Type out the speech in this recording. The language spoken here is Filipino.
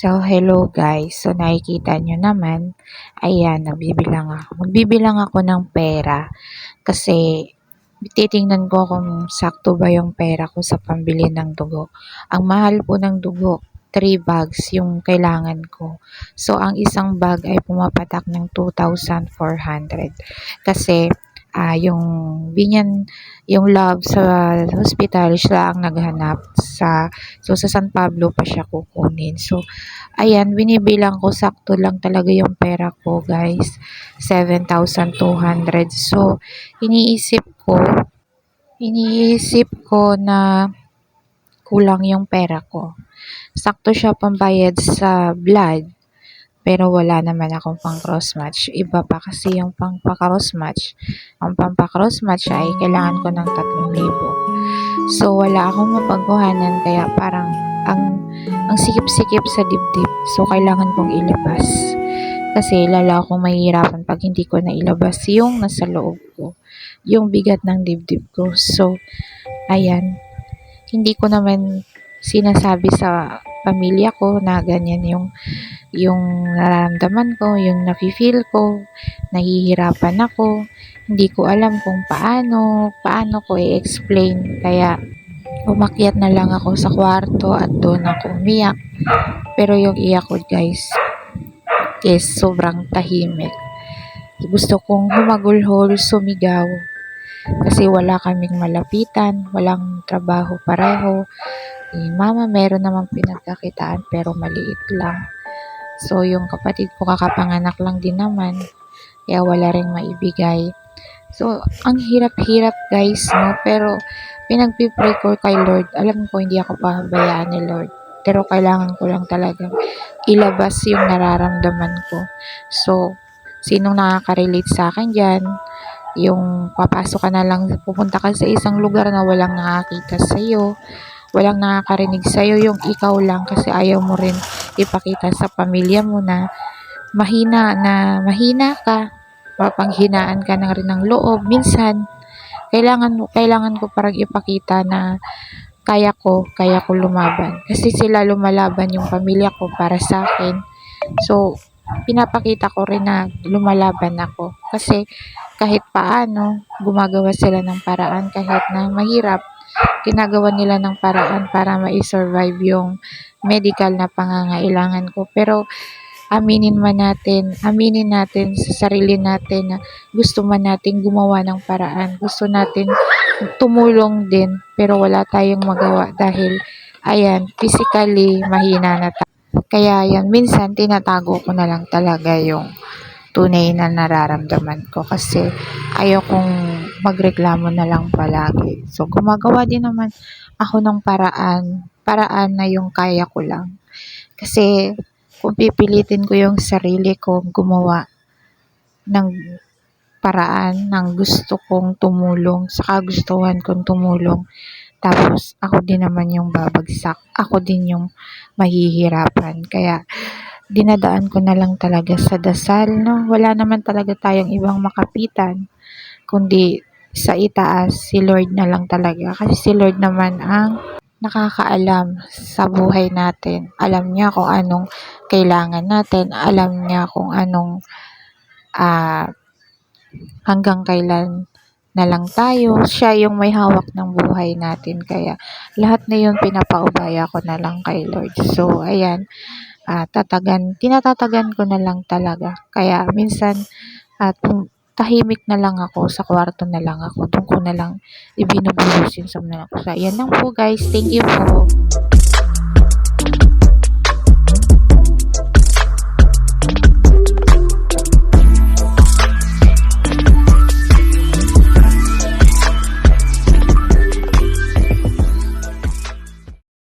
So, hello guys. So, nakikita nyo naman, ayan, nagbibilang ako. Magbibilang ako ng pera kasi titingnan ko kung sakto ba yung pera ko sa pambili ng dugo. Ang mahal po ng dugo, 3 bags yung kailangan ko. So, ang isang bag ay pumapatak ng 2,400. Kasi, ah yung binyan, yung love sa hospital, siya ang naghanap sa, so sa San Pablo pa siya kukunin. So, ayan, binibilang ko, sakto lang talaga yung pera ko, guys. 7,200. So, iniisip ko, iniisip ko na kulang yung pera ko. Sakto siya pambayad sa blood, pero wala naman akong pang cross match. Iba pa kasi yung pang cross match. Ang pang cross match ay kailangan ko ng 3,000. So, wala akong mapagkuhanan kaya parang ang ang sikip-sikip sa dibdib. So, kailangan kong ilabas. Kasi lala akong mahihirapan pag hindi ko na ilabas yung nasa loob ko. Yung bigat ng dibdib ko. So, ayan. Hindi ko naman sinasabi sa pamilya ko na ganyan yung yung nararamdaman ko, yung nafe-feel ko, nahihirapan ako. Hindi ko alam kung paano, paano ko i-explain. Kaya umakyat na lang ako sa kwarto at doon ako umiyak. Pero yung iyak ko guys is sobrang tahimik. Gusto kong humagulhol, sumigaw. Kasi wala kaming malapitan, walang trabaho pareho. Eh, mama meron namang pinagkakitaan pero maliit lang. So, yung kapatid ko kakapanganak lang din naman. Kaya wala rin maibigay. So, ang hirap-hirap guys, no? Pero, pinagpipray ko kay Lord. Alam ko hindi ako pahabayaan ni Lord. Pero kailangan ko lang talaga ilabas yung nararamdaman ko. So, sinong nakaka-relate sa akin dyan, yung papasok ka na lang, pupunta ka sa isang lugar na walang nakakita sa'yo, walang nakakarinig sa'yo, yung ikaw lang kasi ayaw mo rin ipakita sa pamilya mo na mahina na mahina ka, mapanghinaan ka na rin ng loob. Minsan, kailangan, kailangan ko parang ipakita na kaya ko, kaya ko lumaban. Kasi sila lumalaban yung pamilya ko para sa akin. So, pinapakita ko rin na lumalaban ako. Kasi kahit paano, gumagawa sila ng paraan kahit na mahirap. Ginagawa nila ng paraan para ma-survive yung medical na pangangailangan ko. Pero aminin man natin, aminin natin sa sarili natin na gusto man natin gumawa ng paraan. Gusto natin tumulong din pero wala tayong magawa dahil ayan, physically mahina na tayo. Kaya yan, minsan tinatago ko na lang talaga yung tunay na nararamdaman ko kasi ayokong magreklamo na lang palagi. So, gumagawa din naman ako ng paraan, paraan na yung kaya ko lang. Kasi kung pipilitin ko yung sarili ko gumawa ng paraan ng gusto kong tumulong, sa kagustuhan kong tumulong, tapos ako din naman yung babagsak, ako din yung mahihirapan. Kaya dinadaan ko na lang talaga sa dasal, no? Wala naman talaga tayong ibang makapitan, kundi sa itaas, si Lord na lang talaga. Kasi si Lord naman ang nakakaalam sa buhay natin. Alam niya kung anong kailangan natin. Alam niya kung anong ah, hanggang kailan na lang tayo. Siya yung may hawak ng buhay natin. Kaya lahat na yun pinapaubaya ko na lang kay Lord. So, ayan. ah, tatagan, tinatatagan ko na lang talaga. Kaya minsan, at tahimik na lang ako, sa kwarto na lang ako. Doon ko na lang ibinubuhusin sa mga ko. So, ayan lang po guys. Thank you po.